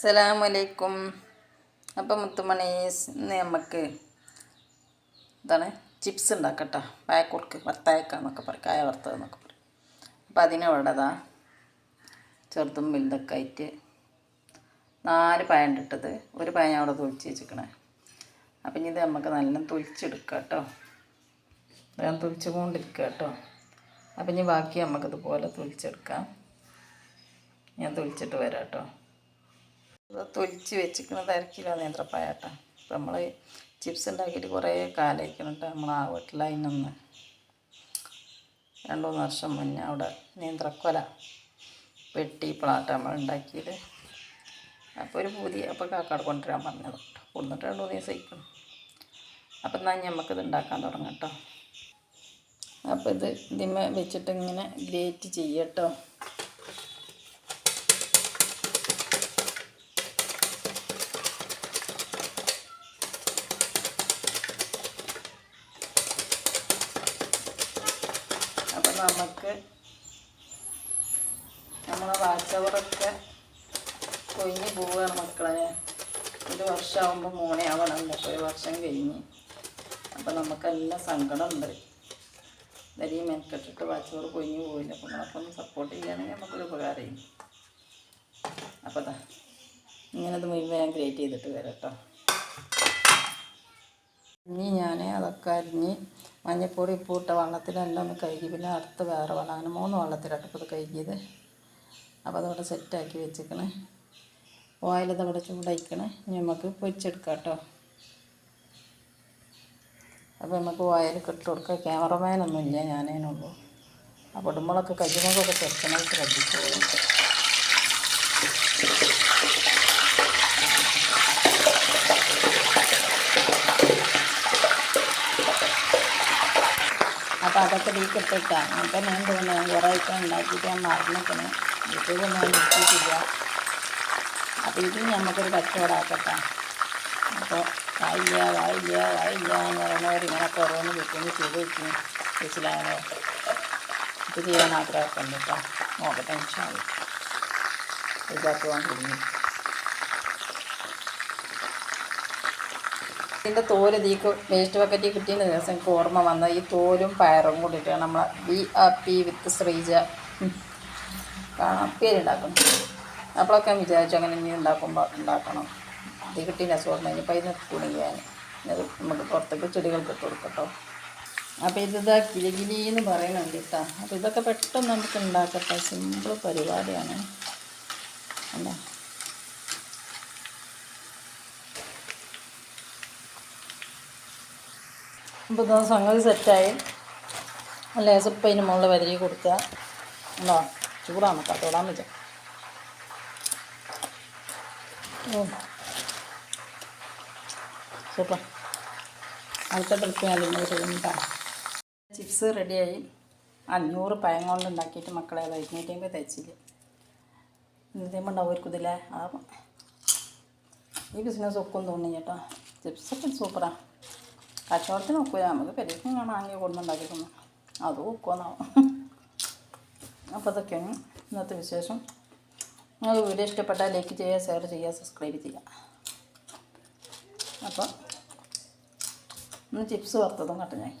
അസ്സലാമലൈക്കും. അപ്പം മുത്തുമണീസ് ഇന്ന് നമുക്ക് എന്താണ് ചിപ്സ് ഉണ്ടാക്കട്ടോ പായക്കുറുക്ക് വത്തായക്ക എന്നൊക്കെ പറയും കായ വറുത്തത് എന്നൊക്കെ പറയും. അപ്പം അതിന് ഇവിടെതാ ചെറുതും വലുതൊക്കെ ആയിട്ട് നാല് പഴം ഇട്ടത് ഒരു പഴം അവിടെ തൊളിച്ച് വെച്ചിരിക്കണേ അപ്പം ഇനി ഇത് നമുക്ക് നല്ല തൊളിച്ചെടുക്കുക കേട്ടോ ഞാൻ തൊലിച്ചുകൊണ്ടിരിക്കുക കേട്ടോ അപ്പം ഇനി ബാക്കി നമുക്കിതുപോലെ തൊളിച്ചെടുക്കാം ഞാൻ തൊളിച്ചിട്ട് വരാം കേട്ടോ ഇത് തൊലിച്ച് വെച്ചിരിക്കുന്ന അര കിലോ ഇപ്പം നമ്മൾ ചിപ്സ് ഉണ്ടാക്കിയിട്ട് കുറേ കാലമായിക്കണിട്ട് നമ്മൾ ആ വീട്ടിൽ അതിനൊന്ന് രണ്ട് മൂന്ന് വർഷം മുന്നേ അവിടെ നേന്ത്രക്കൊല വെട്ടി ഇപ്പോഴാട്ട നമ്മൾ ഉണ്ടാക്കിയത്. അപ്പോൾ ഒരു പുതിയ അപ്പോൾ കാക്കാട് കൊണ്ടുവരാൻ പറഞ്ഞത് കേട്ടോ. കൊണ്ടുവന്നിട്ട് രണ്ടു മൂന്ന് ദിവസം ഇരിക്കണം. അപ്പം എന്നാൽ നമുക്കിത് ഉണ്ടാക്കാൻ തുടങ്ങാം കേട്ടോ. അപ്പോൾ ഇത് ഇതിമ വെച്ചിട്ട് ഇങ്ങനെ ഗ്രേറ്റ് ചെയ്യട്ടോ. നമുക്ക് നമ്മളെ വാച്ചവറൊക്കെ കൊഞ്ഞ് പോവുകയാണ് മക്കളെ. ഒരു വർഷമാകുമ്പോൾ മോനെ ആവണം ഒരു വർഷം കഴിഞ്ഞ്. അപ്പം നമുക്കെല്ലാം സങ്കടമുണ്ട്. ഇതരീ മെനക്കെട്ടിട്ട് വാച്ചവർ കൊഞ്ഞ് പോയില്ല അപ്പം നമ്മളൊക്കെ സപ്പോർട്ട് ചെയ്യുകയാണെങ്കിൽ നമുക്കൊരു ഉപകാരമായി. അപ്പോൾ അതാ ഇങ്ങനത് മുഴുവൻ ഞാൻ ക്രിയേറ്റ് ചെയ്തിട്ട് വരാം കേട്ടോ. ഇനി ഞാൻ അതൊക്കെ അരിഞ്ഞ് മഞ്ഞൾപ്പൊടി ഉപ്പിട്ട വെള്ളത്തിലെല്ലാം ഒന്ന് കഴുകി. പിന്നെ അടുത്ത് വേറെ വെള്ളം. അങ്ങനെ മൂന്ന് വെള്ളത്തിലാട്ട് ഇപ്പോൾ ഇത് കഴുകിയത്. അപ്പോൾ അതവിടെ സെറ്റാക്കി വെച്ചിക്കണേ അവിടെ ചൂടായിക്കണേ. ഇനി നമുക്ക് പൊരിച്ചെടുക്കാം കേട്ടോ. അപ്പോൾ നമുക്ക് ഓയിൽ ഇട്ട് കൊടുക്കുക ക്യാമറമാനൊന്നും ഇല്ല ഞാനേനുള്ളൂ അപ്പോൾ ഇടുമ്പോഴൊക്കെ കഴിയുമ്പോഴൊക്കെ ചെറുക്കനായി ശ്രദ്ധിച്ചോളും. അപ്പോൾ അതൊക്കെ ഇതിലേക്ക് ഇട്ടിട്ടാണ് അപ്പം ഞാൻ തോന്നുന്നു ഒക്കെ ഉണ്ടാക്കിയിട്ട് ഞാൻ മറന്നിക്കണേ. ഞാൻ നോക്കിയിട്ടില്ല. അപ്പോൾ ഇത് നമുക്കൊരു കച്ചവടമാക്കട്ടെ അപ്പോൾ വായില്ല വായില്ല വായില്ല എന്ന് പറയുന്നവർ ഇങ്ങനെ ഓരോന്ന് വെക്കുന്നു ചെയ്ത് വെക്കുന്നു മനസ്സിലായോ? ഇത് ചെയ്യാൻ ആഗ്രഹമൊക്കെ കേട്ടോ. നോക്കട്ടെ ഇൻഷാൽ ഇതാക്കുവാൻ കൊണ്ടിരുന്നു ഇതിന്റെ തോൽ ഇതിക്ക് വേസ്റ്റ് ബക്കറ്റിൽ കിട്ടിയെന്ന് ദിവസം എനിക്ക് ഓർമ്മ വന്ന ഈ തോലും പയറും കൂടിയിട്ടാണ് നമ്മൾ ബി ആ പി വിത്ത് ശ്രീജ. കാണാം. പേരുണ്ടാക്കും. അപ്പോഴൊക്കെ വിചാരിച്ചു അങ്ങനെ ഇനി ഉണ്ടാക്കുമ്പോൾ ഉണ്ടാക്കണം. ഇത് കിട്ടിയില്ല ഓർമ്മ ഇനിയിപ്പോൾ ഇതിന് കുണിയാൻ ഇത് നമുക്ക് പുറത്തേക്ക് ചെടികൾക്ക് ഇട്ട് കൊടുക്കട്ടോ. അപ്പോൾ ഇതിതാ കിലികിലി എന്ന് പറയുന്നുണ്ട് കേട്ടോ. അപ്പോൾ ഇതൊക്കെ പെട്ടെന്ന് നമുക്ക് ഉണ്ടാക്കട്ടെ. സിമ്പിൾ പരിപാടിയാണ്. എന്താ അപ്പോൾ ഇതാ സംഗതി സെറ്റായി. ലേസപ്പം അതിന് മുകളിൽ വരി കൊടുക്കുക. ഉണ്ടോ? ചൂടാണ് കത്തോടാൻ തൊടാൻ വെച്ചാൽ സൂപ്പർ. അടുത്ത ട്രിപ്പ് ഞാൻ നിങ്ങൾ ചെയ്യുന്നതാണ് ചിപ്സ് റെഡിയായി. അഞ്ഞൂറ് പഴം കൊണ്ട് ഉണ്ടാക്കിയിട്ട് മക്കളെ അത് ഇരുന്നൂറ്റമ്പത് തയ്ച്ചില്ല? ഇതേമ്പോൾ ഉണ്ടാവുമായിരിക്കുന്നില്ലേ ആ ഈ ബിസിനസ് ഒക്കും തോന്നി കേട്ടോ. ചിപ്സൊക്കെ സൂപ്പറാണ് കച്ചവടത്തിന് ഒക്കില്ല നമുക്ക് പെരീക്കും കാണാൻ വാങ്ങി കൊണ്ടുണ്ടാക്കി തന്നു അത് ഒക്കുമെന്നാവും അപ്പോൾ അതൊക്കെയാണ് ഇന്നത്തെ വിശേഷം. നിങ്ങൾക്ക് വീഡിയോ ഇഷ്ടപ്പെട്ടാൽ ലൈക്ക് ചെയ്യുക ഷെയർ ചെയ്യുക സബ്സ്ക്രൈബ് ചെയ്യുക. അപ്പോൾ ഇന്ന് ചിപ്സ് വറുത്തതും കട്ട ഞാൻ